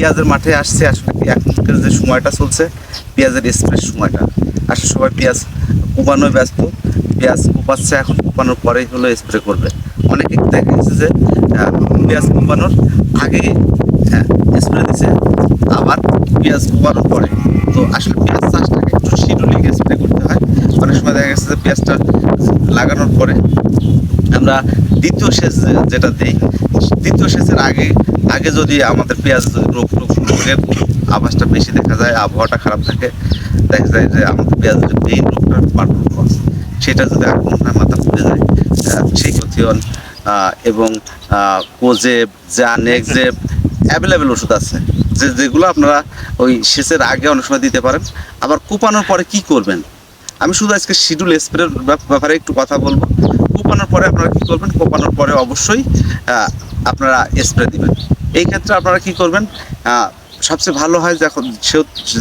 পেঁয়াজের মাঠে আসছে, আসলে এখনকার যে সময়টা চলছে, পেঁয়াজের স্প্রের সময়টা। আসলে সবাই পেঁয়াজ কোপানোয় ব্যস্ত, পেঁয়াজ কোপাচ্ছে এখন কোপানোর পরেই হলো স্প্রে করবে। অনেকে দেখা গেছে যে পেঁয়াজ কোপানোর আগে স্প্রে দিছে, আবার পেঁয়াজ কোপানোর পরে। তো আসলে পেঁয়াজ চাষটাকে একটু শিডিউলিং স্প্রে করতে হয়। অনেক সময় দেখা গেছে যে পেঁয়াজটা লাগানোর পরে আমরা দ্বিতীয় সেচ যেটা দিই, দ্বিতীয় সেচের আগে আগে যদি আমাদের পেঁয়াজ রোগ রোগ রোগের আভাসটা বেশি দেখা যায়, আবহাওয়াটা খারাপ থাকে, দেখা যায় যে আমাদের পেঁয়াজের মেইন রোগটা পার্পল ক্রস সেটা যদি আক্রমণের মাথা ফুটে যায় সেই ক্ষতিয়ন এবং কোজেব যা নেকজেব অ্যাভেলেবেল ওষুধ আছে, যে যেগুলো আপনারা ওই সেচের আগে অনেক সময় দিতে পারেন, আবার কোপানোর পরে কি করবেন? আমি শুধু আজকে শিডিউল স্প্রের ব্যাপারে একটু কথা বলব। কোপানোর পরে আপনারা কি করবেন? কোপানোর পরে অবশ্যই আপনারা স্প্রে দিবেন। এই ক্ষেত্রে আপনারা কি করবেন? সবচেয়ে ভালো হয় যখন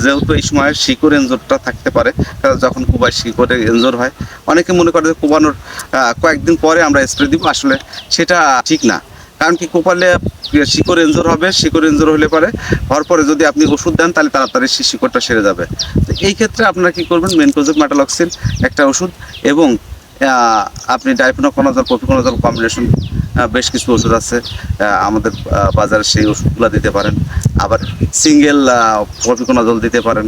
যেহেতু এই সময় শিকড় এনজোরটা থাকতে পারে যখন কোবায় শিকড়ে এনজোর হয়, অনেকে মনে করে যে কোবানোর কয়েকদিন পরে আমরা স্প্রে দিব, আসলে সেটা ঠিক না। কারণ কি কোপালে শিকড় এনজোর হবে, শিকড় এনজোর হলে পরে, হওয়ার পরে যদি আপনি ওষুধ দেন, তাহলে তাড়াতাড়ি সেই শিকড়টা সেরে যাবে। তো এই ক্ষেত্রে আপনারা কি করবেন মেনকোজেব ম্যাটালক্সিন একটা ওষুধ এবং আপনি ডাইফোনোকোনাজল প্রফিকোনাজল কম্বিনেশন বেশ কিছু ওষুধ আছে আমাদের বাজারে সেই ওষুধগুলো দিতে পারেন। আবার সিঙ্গেল প্রফিকোনাজল দিতে পারেন।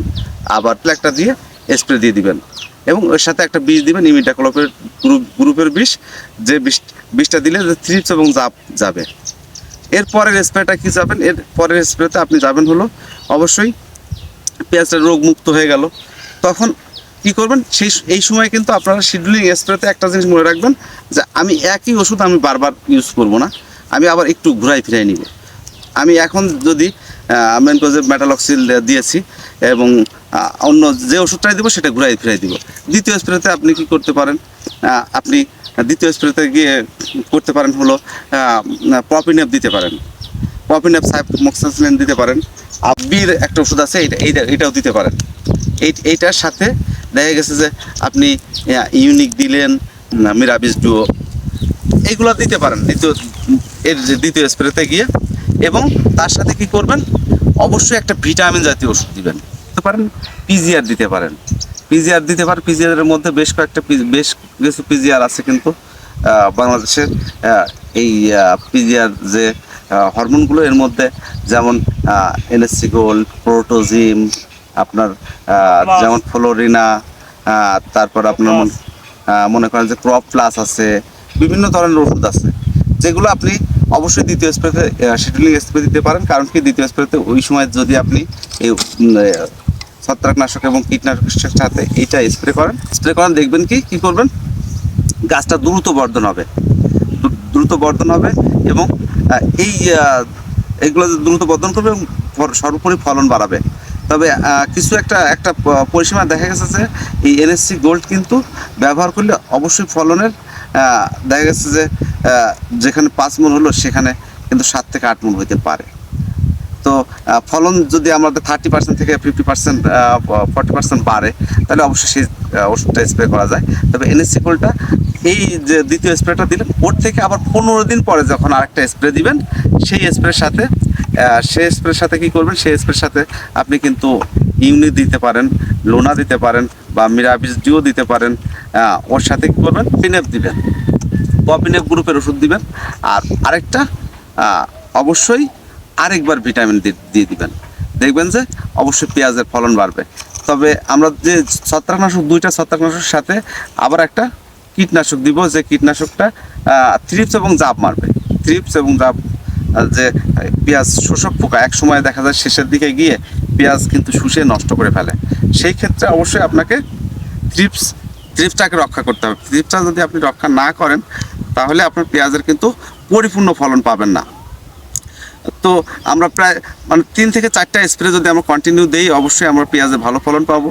আবার একটা দিয়ে স্প্রে দিয়ে দিবেন। এবং ওর সাথে একটা বিষ দিবেন ইমিটাক্লোপের গ্রুপ গ্রুপের বিষ। যে বিষ, বিষটা দিলে থ্রিপস এবং জাপ যাবে। এর পরের স্প্রেটা কি যাবেন? এর পরের স্প্রেতে আপনি যাবেন হলো, অবশ্যই পেঁয়াজটা রোগ মুক্ত হয়ে গেল। তখন কি করবেন, সেই এই সময় কিন্তু আপনারা শিডিউলিং স্প্রেতে একটা জিনিস মনে রাখবেন, যে আমি একই ওষুধ আমি বারবার ইউজ করব না, আমি আবার একটু ঘুরাই ফিরাই নিব। আমি এখন যদি মেনকোজের মেটালক্সিল দিয়েছি এবং অন্য যে ওষুধটাই দেবো সেটা ঘুরাই ফিরাই দিব। দ্বিতীয় স্প্রেতে আপনি কি করতে পারেন আপনি দ্বিতীয় স্প্রেতে গিয়ে করতে পারেন হলো প্রপিনেপ দিতে পারেন। পপিনেপ সাইমোক্সাসিলিন দিতে পারেন। আব্বির একটা ওষুধ আছে এটা এইটা এটাও দিতে পারেন। এই এইটার সাথে দেখা গেছে যে আপনি ইউনিক দিলেন মিরাবিস ডুও এইগুলো দিতে পারেন, দ্বিতীয়, এর দ্বিতীয় স্প্রেতে গিয়ে। এবং তার সাথে কি করবেন? অবশ্যই একটা ভিটামিন জাতীয় ওষুধ দিবেন। দিতে পারেন পিজিআর দিতে পারেন। পিজিআর দিতে পারেন পিজিআর এর মধ্যে বেশ কয়েকটা বেশ কিছু পিজিআর আছে কিন্তু বাংলাদেশের এই পিজিআর যে হরমোনগুলো এর মধ্যে, যেমন এনএসসি গোল্ড প্রোটোজিম আপনার যেমন ফ্লোরিনা তারপর আপনার মনে করেন যে ক্রপ প্লাস আছে বিভিন্ন ধরনের ওষুধ আছে যেগুলো আপনি অবশ্যই দ্বিতীয় স্প্রেতে শিডিউলিং স্প্রে দিতে পারেন। কারণ কি? দ্বিতীয় স্প্রেতে ওই সময় যদি আপনি এই ছত্রাকনাশক এবং কীটনাশকের সাথে এইটা স্প্রে করেন স্প্রে করেন দেখবেন কি? কি করবেন? গাছটা দ্রুত বর্ধন হবে। দ্রুত বর্ধন হবে এবং এই এগুলো দ্রুত বর্ধন করবে এবং সর্বোপরি ফলন বাড়াবে। তবে কিছু একটা একটা পরিসীমা দেখা গেছে যে এই এনএসসি গোল্ড কিন্তু ব্যবহার করলে অবশ্যই ফলনের দেখা গেছে যে যেখানে পাঁচ মন হলো সেখানে কিন্তু সাত থেকে আট মন হইতে পারে। তো ফলন যদি আমাদের থার্টি পার্সেন্ট থেকে ফিফটি পার্সেন্ট ফর্টি পার্সেন্ট বাড়ে, তাহলে অবশ্যই সেই ওষুধটা স্প্রে করা যায়। তবে এনএসসি গোল্ডটা এই যে দ্বিতীয় স্প্রেটা দিলেন, ওর থেকে আবার পনেরো দিন পরে যখন আরেকটা স্প্রে দিবেন, সেই স্প্রের সাথে সেই স্প্রের সাথে কি করবেন? সেই স্প্রের সাথে আপনি কিন্তু ইউনি দিতে পারেন, লোনা দিতে পারেন বা মিরাবিস ডিও দিতে পারেন। ওর সাথে কী করবেন? পিনেপ দিবেন। পপিনেপ গ্রুপের ওষুধ দিবেন। আর আরেকটা অবশ্যই আরেকবার ভিটামিন দিয়ে দিবেন। দেখবেন যে অবশ্যই পেঁয়াজের ফলন বাড়বে। তবে আমরা যে ছত্রাকনাশক, দুইটা ছত্রাকনাশকের সাথে আবার একটা কীটনাশক দিব যে কীটনাশকটা থ্রিপস এবং জাপ মারবে। থ্রিপস এবং জাপ যে পেঁয়াজ শোষক পোকা, এক সময় দেখা যায় শেষের দিকে গিয়ে পেঁয়াজ কিন্তু শুষে নষ্ট করে ফেলে। সেই ক্ষেত্রে অবশ্যই আপনাকে থ্রিপস থ্রিপসটাকে রক্ষা করতে হবে। থ্রিপসটা যদি আপনি রক্ষা না করেন, তাহলে আপনার পেঁয়াজের কিন্তু পরিপূর্ণ ফলন পাবেন না। তো আমরা প্রায় মানে তিন থেকে চারটা স্প্রে যদি আমরা কন্টিনিউ দেই, অবশ্যই আমরা পেঁয়াজে ভালো ফলন পাবো।